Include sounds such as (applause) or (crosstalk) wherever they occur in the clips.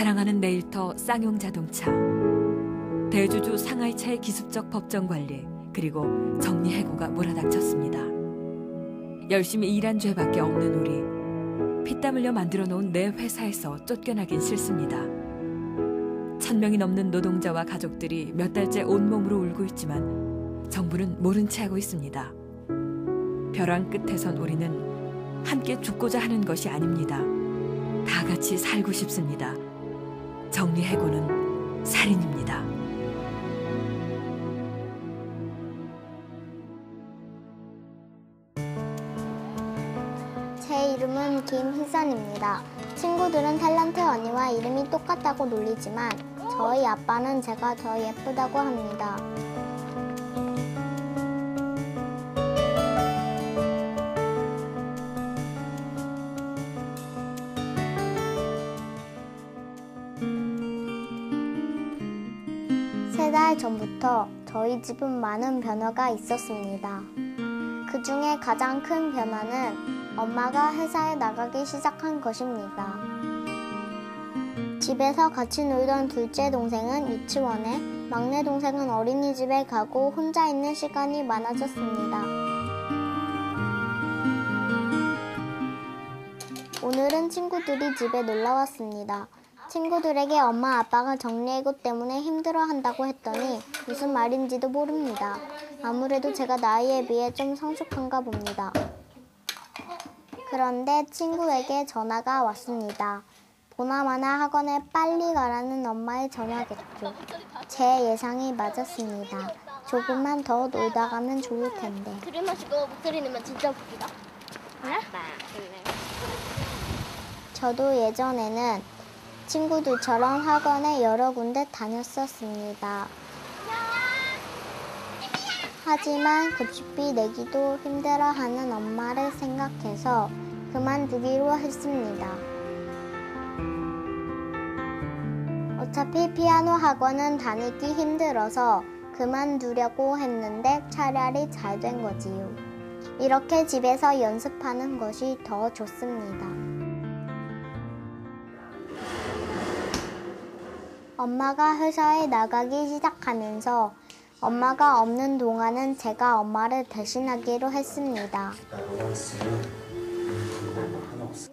사랑하는 네일터 쌍용 자동차, 대주주 상하이차의 기습적 법정 관리, 그리고 정리 해고가 몰아닥쳤습니다. 열심히 일한 죄밖에 없는 우리. 피땀 흘려 만들어 놓은 내 회사에서 쫓겨나긴 싫습니다. 천 명이 넘는 노동자와 가족들이 몇 달째 온몸으로 울고 있지만 정부는 모른 채 하고 있습니다. 벼랑 끝에선 우리는 함께 죽고자 하는 것이 아닙니다. 다 같이 살고 싶습니다. 정리해고는 살인입니다. 제 이름은 김희선입니다. 친구들은 탤런트 언니와 이름이 똑같다고 놀리지만 저희 아빠는 제가 더 예쁘다고 합니다. 세 달 전부터 저희 집은 많은 변화가 있었습니다. 그 중에 가장 큰 변화는 엄마가 회사에 나가기 시작한 것입니다. 집에서 같이 놀던 둘째 동생은 유치원에, 막내 동생은 어린이집에 가고 혼자 있는 시간이 많아졌습니다. 오늘은 친구들이 집에 놀러 왔습니다. 친구들에게 엄마 아빠가 정리해고 때문에 힘들어 한다고 했더니 무슨 말인지도 모릅니다. 아무래도 제가 나이에 비해 좀 성숙한가 봅니다. 그런데 친구에게 전화가 왔습니다. 보나마나 학원에 빨리 가라는 엄마의 전화겠죠. 제 예상이 맞았습니다. 조금만 더 놀다 가면 좋을 텐데. 그림 마시고 목소리 내면 진짜 웃기다. 그래? 저도 예전에는 친구들처럼 학원에 여러 군데 다녔었습니다. 하지만 급식비 내기도 힘들어하는 엄마를 생각해서 그만두기로 했습니다. 어차피 피아노 학원은 다니기 힘들어서 그만두려고 했는데 차라리 잘 된 거지요. 이렇게 집에서 연습하는 것이 더 좋습니다. 엄마가 회사에 나가기 시작하면서 엄마가 없는 동안은 제가 엄마를 대신하기로 했습니다.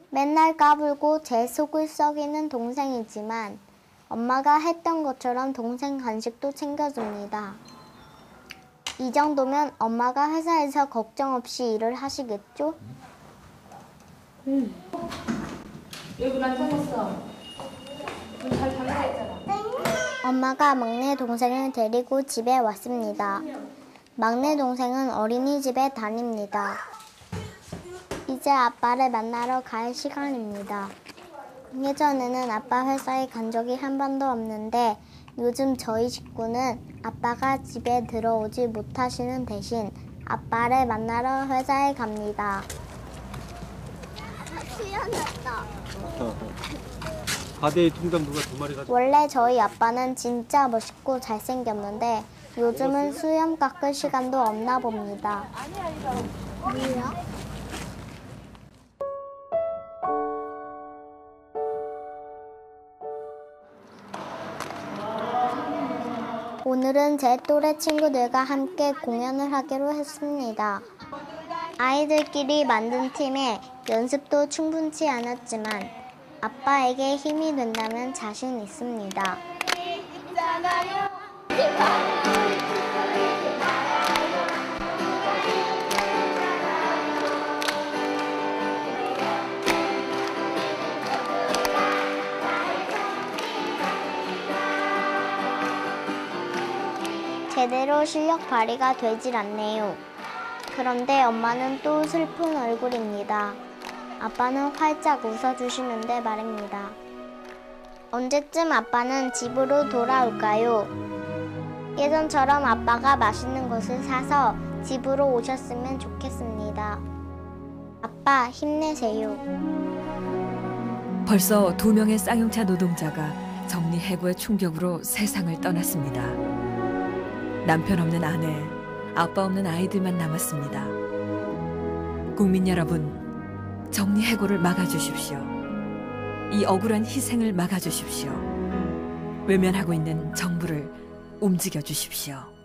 맨날 까불고 제 속을 썩이는 동생이지만 엄마가 했던 것처럼 동생 간식도 챙겨줍니다. 이 정도면 엄마가 회사에서 걱정 없이 일을 하시겠죠? 여기 난 찾았어. 잘. 엄마가 막내 동생을 데리고 집에 왔습니다. 막내 동생은 어린이집에 다닙니다. 이제 아빠를 만나러 갈 시간입니다. 예전에는 아빠 회사에 간 적이 한 번도 없는데 요즘 저희 식구는 아빠가 집에 들어오지 못하시는 대신 아빠를 만나러 회사에 갑니다. (laughs) 희한하다. (laughs) 가대의 통장 누가 두 마리 가지고 원래 저희 아빠는 진짜 멋있고 잘생겼는데 요즘은 수염 깎을 시간도 없나 봅니다. 오늘은 제 또래 친구들과 함께 공연을 하기로 했습니다. 아이들끼리 만든 팀에 연습도 충분치 않았지만 아빠에게 힘이 된다면 자신 있습니다. 제대로 실력 발휘가 되질 않네요. 그런데 엄마는 또 슬픈 얼굴입니다. 아빠는 활짝 웃어주시는데 말입니다. 언제쯤 아빠는 집으로 돌아올까요? 예전처럼 아빠가 맛있는 것을 사서 집으로 오셨으면 좋겠습니다. 아빠 힘내세요. 벌써 두 명의 쌍용차 노동자가 정리 해고의 충격으로 세상을 떠났습니다. 남편 없는 아내, 아빠 없는 아이들만 남았습니다. 국민 여러분, 정리해고를 막아주십시오. 이 억울한 희생을 막아주십시오. 외면하고 있는 정부를 움직여 주십시오.